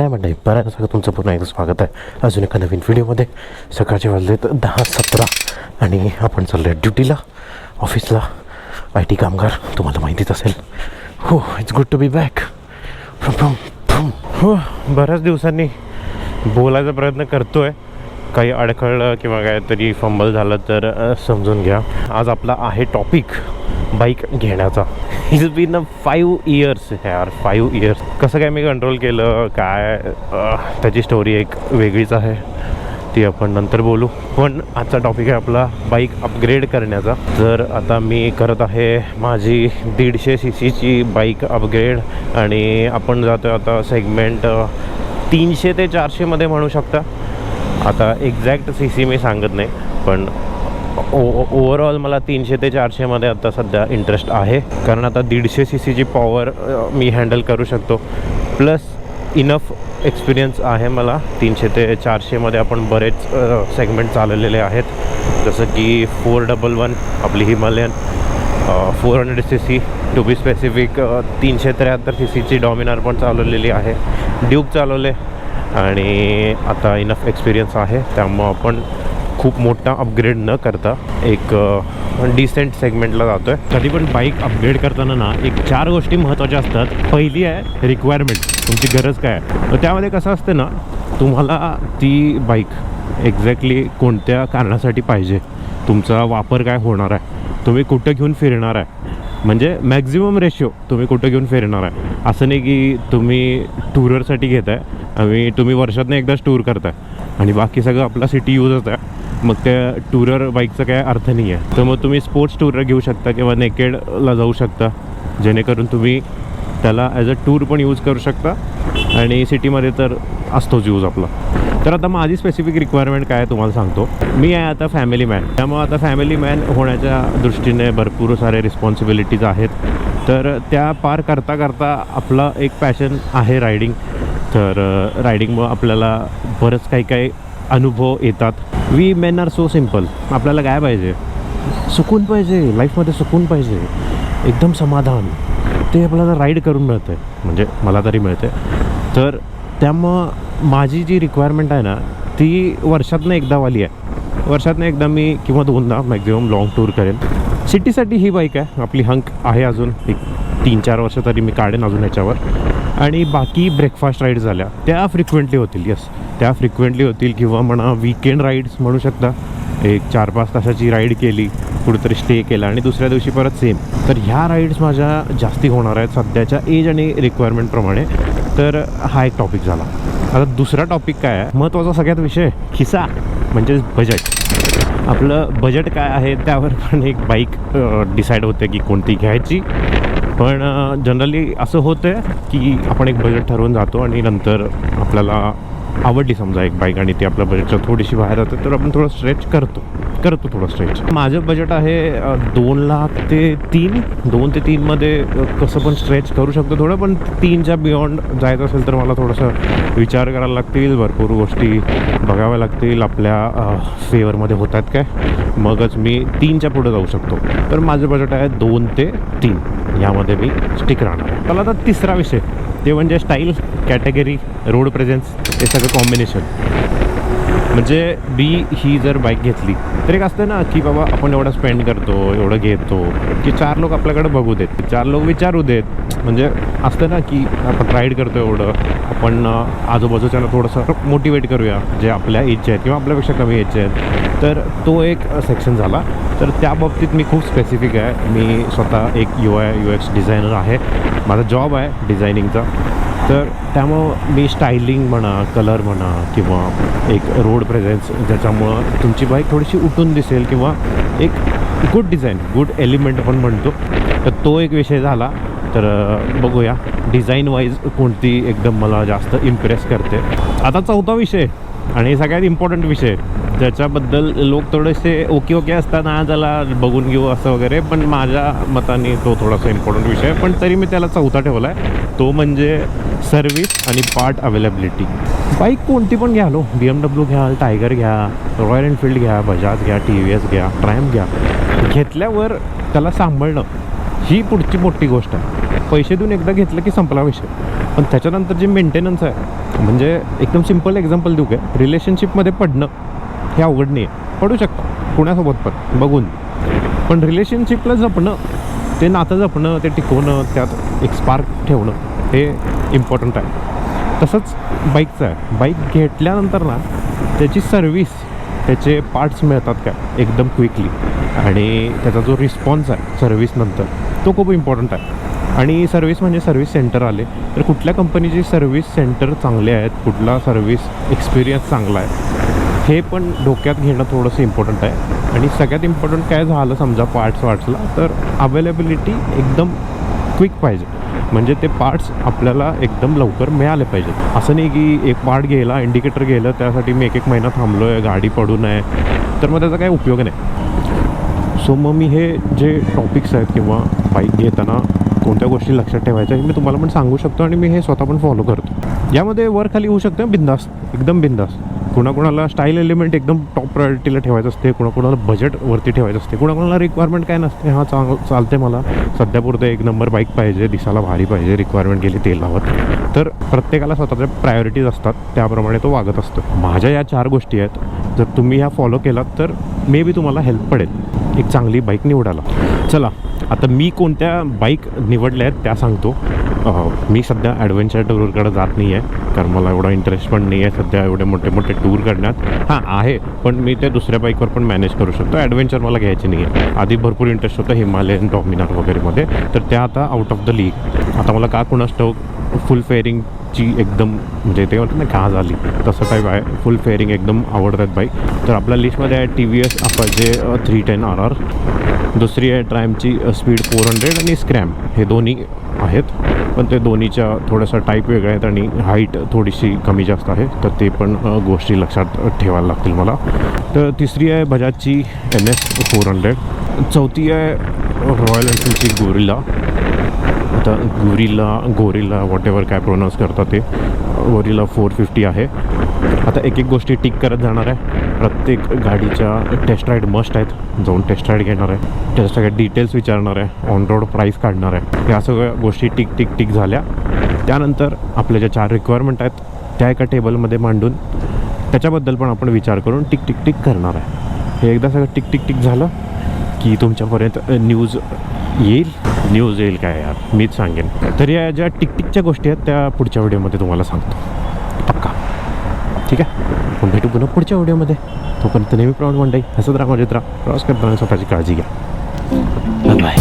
काय म्हणताय बरं सगळं तुमचं पुन्हा एकदा स्वागत आहे. अजून एका नवीन व्हिडिओमध्ये. सकाळचे वाजलेत दहा सतरा आणि आपण चाललो आहे ड्युटीला ऑफिसला. आय टी कामगार तुम्हाला माहितीच असेल. हो it's good to be back from from from हो बऱ्याच दिवसांनी बोलायचा प्रयत्न करतो आहे काही अडखळलं किंवा काहीतरी फंबल झालं तर समजून घ्या. आज आपला आहे टॉपिक बाईक घेण्याचा. Is been a five years यार फाईव्ह इयर्स कसं काय मी कंट्रोल केलं काय त्याची स्टोरी एक वेगळीच आहे. ती आपण नंतर बोलू. पण आजचा टॉपिक आहे आपला बाईक अपग्रेड करण्याचा. तर आता मी करत आहे माझी दीडशे सी सीची बाईक अपग्रेड आणि आपण जातो आता सेगमेंट तीनशे ते चारशेमध्ये म्हणू शकता. आता एक्झॅक्ट सी सी मी सांगत नाही पण ओ ओवरऑल मला तीनशे ते चारशेमध्ये आता सध्या इंटरेस्ट आहे. कारण आता दीडशे सी सीची पॉवर मी हँडल करू शकतो. प्लस इनफ एक्सपिरियन्स आहे मला. तीनशे ते चारशेमध्ये आपण बरेच सेगमेंट चालवलेले आहेत. जसं की फोर डबल वन आपली Himalayan four hundred C C two B specific तीनशे त्र्याहत्तर सी सीची डॉमिनार पण चालवलेली आहे. ड्यूक चालवले. आणि आता इनफ एक्सपिरियन्स आहे. त्यामुळं आपण खूप मोठा अपग्रेड न करता एक डिसेंट सेगमेंटला जातो आहे कधी पण बाईक अपग्रेड करताना ना एक चार गोष्टी महत्त्वाच्या असतात. पहिली आहे रिक्वायरमेंट तुमची गरज काय आहे? तर त्यामध्ये कसं असतं ना तुम्हाला ती बाईक एक्झॅक्टली कोणत्या कारणासाठी पाहिजे? तुमचा वापर काय होणार आहे? तुम्ही कुठं घेऊन फिरणार आहे? म्हणजे मॅक्झिमम रेशिओ तुम्ही कुठं घेऊन फिरणार आहे? असं नाही की तुम्ही टूररसाठी घेताय आणि तुम्ही वर्षातनं एकदाच टूर करताय. आणि बाकी सगळं आपला सिटी यूजच आहे. मग त्या टूरर बाईकचा काय अर्थ नाही आहे तर मग तुम्ही स्पोर्ट्स टुरर घेऊ शकता किंवा नेकेडला जाऊ शकता. जेणेकरून तुम्ही त्याला ॲज अ टूर पण यूज करू शकता आणि सिटीमध्ये तर असतोच यूज आपला. तर आता माझी स्पेसिफिक रिक्वायरमेंट काय आहे तुम्हाला सांगतो. मी आहे आता फॅमिली मॅन त्यामुळे आता फॅमिली मॅन होण्याच्या दृष्टीने भरपूर सारे रिस्पॉन्सिबिलिटीज आहेत. तर त्या पार करता करता आपला एक पॅशन आहे रायडिंग तर रायडिंगमुळं आपल्याला बरंच काही काही अनुभव येतात. We men are so simple आपल्याला काय पाहिजे? सुकून पाहिजे. लाईफमध्ये सुकून पाहिजे. एकदम समाधान. ते आपल्याला राईड करून मिळतं आहे म्हणजे मला तरी मिळते तर त्यामुळं माझी जी रिक्वायरमेंट आहे ना ती वर्षातनं एकदावाली आहे. वर्षातनं एकदा मी किंवा दोनदा मॅक्झिमम लाँग टूर करेन. सिटीसाठी ही बाईक आहे. आपली हंक आहे अजून. एक तीन चार वर्ष तरी मी काढेन अजून ह्याच्यावर आणि बाकी ब्रेकफास्ट राईड झाल्या. त्या फ्रिक्वेंटली होतील यस त्या फ्रिक्वेंटली होतील किंवा म्हणा विकेंड राईड्स म्हणू शकता. एक चार पाच तासाची राईड केली कुठेतरी स्टे केला आणि दुसऱ्या दिवशी परत सेम तर ह्या राईड्स माझ्या जास्ती होणार आहेत सध्याच्या एज आणि रिक्वायरमेंटप्रमाणे तर हा एक टॉपिक झाला. आता दुसरा टॉपिक काय आहे? महत्त्वाचा सगळ्यात विषय खिसा म्हणजेच बजेट आपलं बजेट काय आहे त्यावर पण एक बाईक डिसाईड होते की कोणती घ्यायची. पण जनरली असं होतं की आपण एक बजेट ठरवून जातो आणि नंतर आपल्याला आवडली समजा एक बाईक आणि ती आपल्या बजेटच्या थोडीशी बाहेर होते तर आपण थोडं स्ट्रेच करतो. करतो थोडं स्ट्रेच माझं बजेट आहे दोन लाख ते तीन. दोन ते तीनमध्ये कसं पण स्ट्रेच करू शकतो थोडं पण तीनच्या बियॉन्ड जायचं असेल तर मला थोडंसं विचार करायला लागतील भरपूर गोष्टी बघाव्या लागतील आपल्या फेवरमध्ये होत आहेत काय. मगच मी तीनच्या पुढे जाऊ शकतो. तर माझं बजेट आहे दोन ते तीन. यामध्ये मी स्टिक राहणार मला आता तिसरा विषय. ते म्हणजे स्टाईल कॅटेगरी रोड प्रेझेन्स हे सगळं कॉम्बिनेशन म्हणजे बी ही जर बाईक घेतली तर एक असतं ना की बाबा आपण एवढं स्पेंड करतो एवढं घेतो की चार लोक आपल्याकडे बघू देत चार लोक विचारू देत. म्हणजे असतं ना की आपण राईड करतो एवढं आपण आजूबाजूच्याला थोडंसं मोटिवेट करूया जे आपल्या एजचे आहेत किंवा आपल्यापेक्षा कमी एजचे आहेत. तर तो एक सेक्शन झाला. तर त्या बाबतीत मी खूप स्पेसिफिक आहे. मी स्वतः एक U I U X designer आहे. माझा जॉब आहे डिझायनिंगचा तर त्यामुळं मी स्टायलिंग म्हणा कलर म्हणा किंवा एक रोड प्रेझेन्स ज्याच्यामुळं तुमची बाईक थोडीशी उठून दिसेल किंवा एक गुड डिझाईन गुड एलिमेंट आपण म्हणतो. तर तो एक विषय झाला. तर बघूया. डिझाईन वाईज कोणती एकदम मला जास्त इम्प्रेस करते. आता चौथा विषय. आणि सगळ्यात इम्पॉर्टंट विषय. ज्याच्याबद्दल लोक थोडेसे ओके ओके असतात ना त्याला बघून घेऊ असं वगैरे. पण माझ्या मताने तो थोडासा इम्पॉर्टंट विषय पण तरी मी त्याला चौथा ठेवला आहे तो म्हणजे सर्विस आणि पार्ट अवेलेबिलिटी बाईक कोणती पण घ्या लो बी एम डब्ल्यू घ्या टायगर घ्या रॉयल एनफिल्ड घ्या बजाज घ्या टी व्ही एस घ्या ट्रायम घ्या. घेतल्यावर त्याला सांभाळणं ही पुढची मोठी गोष्ट आहे. पैसे देऊन एकदा घेतलं की संपला विषय. पण त्याच्यानंतर जे मेंटेनन्स आहे म्हणजे एकदम सिंपल एक्झाम्पल देऊ काय? रिलेशनशिपमध्ये पडणं. हे अवघड नाही आहे पडू शकतं. कुणासोबत पण. बघून. पण रिलेशनशिपला जपणं ते नातं जपणं ते टिकवणं त्यात एक स्पार्क ठेवणं हे इम्पॉर्टंट आहे. तसंच बाईकचं आहे. बाईक घेतल्यानंतर ना त्याची सर्विस त्याचे पार्ट्स मिळतात का? एकदम क्विकली आणि त्याचा जो रिस्पॉन्स आहे सर्व्हिसनंतर तो खूप इम्पॉर्टंट आहे. आणि सर्व्हिस म्हणजे सर्व्हिस सेंटर आले. तर कुठल्या कंपनीची सर्व्हिस सेंटर चांगले आहेत? कुठला सर्व्हिस एक्सपिरियन्स चांगला आहे? हे पण डोक्यात घेणं थोडंसं इम्पॉर्टंट आहे. आणि सगळ्यात इम्पॉर्टंट काय झालं समजा पार्ट्स वाट्सला तर अवेलेबिलिटी एकदम क्विक पाहिजे. म्हणजे ते पार्ट्स आपल्याला एकदम लवकर मिळाले पाहिजेत. असं नाही की एक पार्ट गेला इंडिकेटर गेलं त्यासाठी मी एक एक महिना थांबलो आहे गाडी पडू नये. तर मग त्याचा काही उपयोग नाही. सो मग मी हे जे टॉपिक्स आहेत किंवा बाईक घेताना कोणत्या गोष्टी लक्षात ठेवायच्या हे मी तुम्हाला पण सांगू शकतो आणि मी हे स्वतः पण फॉलो करतो. यामध्ये वर खाली होऊ शकतं बिंदास एकदम बिंदास कुणाकुणाला स्टाईल एलिमेंट एकदम टॉप प्रायोरिटीला ठेवायचं असते कुणाकुणाला बजेट वरती ठेवायचं असते कुणाकुणाला रिक्वायरमेंट काय नसते. हा चांग चालते मला. सध्यापुरतं एक नंबर बाईक पाहिजे दिसायला भारी पाहिजे रिक्वायरमेंट गेली ते लावत तर प्रत्येकाला स्वतःच्या प्रायोरिटीज असतात त्याप्रमाणे तो वागत असतो. माझ्या या चार गोष्टी आहेत. जर तुम्ही ह्या फॉलो केलात तर मे बी तुम्हाला हेल्प पडेल. एक चांगली बाईक निवडायला. चला आता मी कोणत्या बाईक निवडल्या आहेत त्या सांगतो. मी सध्या ॲडव्हेंचर टूरकडे जात नाही आहे कारण मला एवढा इंटरेस्ट पण नाही आहे सध्या एवढे मोठे मोठे टूर करण्यात हां आहे पण मी ते दुसऱ्या बाईकवर पण मॅनेज करू शकतो. ॲडव्हेंचर मला घ्यायची नाही आहे आधी भरपूर इंटरेस्ट होतं हिमालयन डॉमिनार वगैरेमध्ये तर त्या आता आउट ऑफ द लीग आता मला का कुणास ठाऊक फुल फेअरिंगची एकदम म्हणजे ते म्हणतात ना का झाली. तसं काय बाय फुल फेअरिंग एकदम आवडतात बाईक तर आपल्या लिस्टमध्ये आहे T V S Apache three ten R R दुसरी आहे ट्रॅमची स्पीड फोर हंड्रेड आणि स्क्रॅम. हे दोन्ही आहेत पण ते दोन्हीच्या थोड्याशा टाईप वेगळ्या आहेत आणि हाईट थोडीशी कमी जास्त आहे तर ते पण गोष्टी लक्षात ठेवायला लागतील मला. तर तिसरी आहे बजाजची एन एस फोर हंड्रेड. चौथी आहे रॉयल एनफिल्डची गोरिला आता गोरिला गोरिला वॉट एवर काय प्रोनाऊन्स करतात ते गोरिला फोर फिफ्टी आहे. आता एक एक गोष्टी टिक करत जाणार आहे. प्रत्येक गाडीच्या टेस्ट राईड मस्ट आहेत. जाऊन टेस्ट राईड घेणार आहे. त्याच्या सगळ्या डिटेल्स विचारणार आहे. ऑन रोड प्राईस काढणार आहे. या सगळ्या गोष्टी टिक टिक टिक झाल्या. त्यानंतर आपल्या ज्या चार रिक्वायरमेंट आहेत त्या एका टेबलमध्ये मांडून त्याच्याबद्दल पण आपण विचार करून टिक टिक टिक करणार आहे. हे एकदा सगळं टिक टिक टिक झालं की तुमच्यापर्यंत न्यूज येईल. न्यूज येईल काय यार? मीच सांगेन. तर या ज्या टिकटिकच्या गोष्टी आहेत त्या पुढच्या व्हिडिओमध्ये तुम्हाला सांगतो. ठीक आहे. आपण भेटू पुन्हा पुढच्या व्हिडिओमध्ये तोपर्यंत नेहमी प्रमाण मंडई हसत राहा मजेत राहा. प्रवास करताना स्वतःची काळजी घ्या. बाय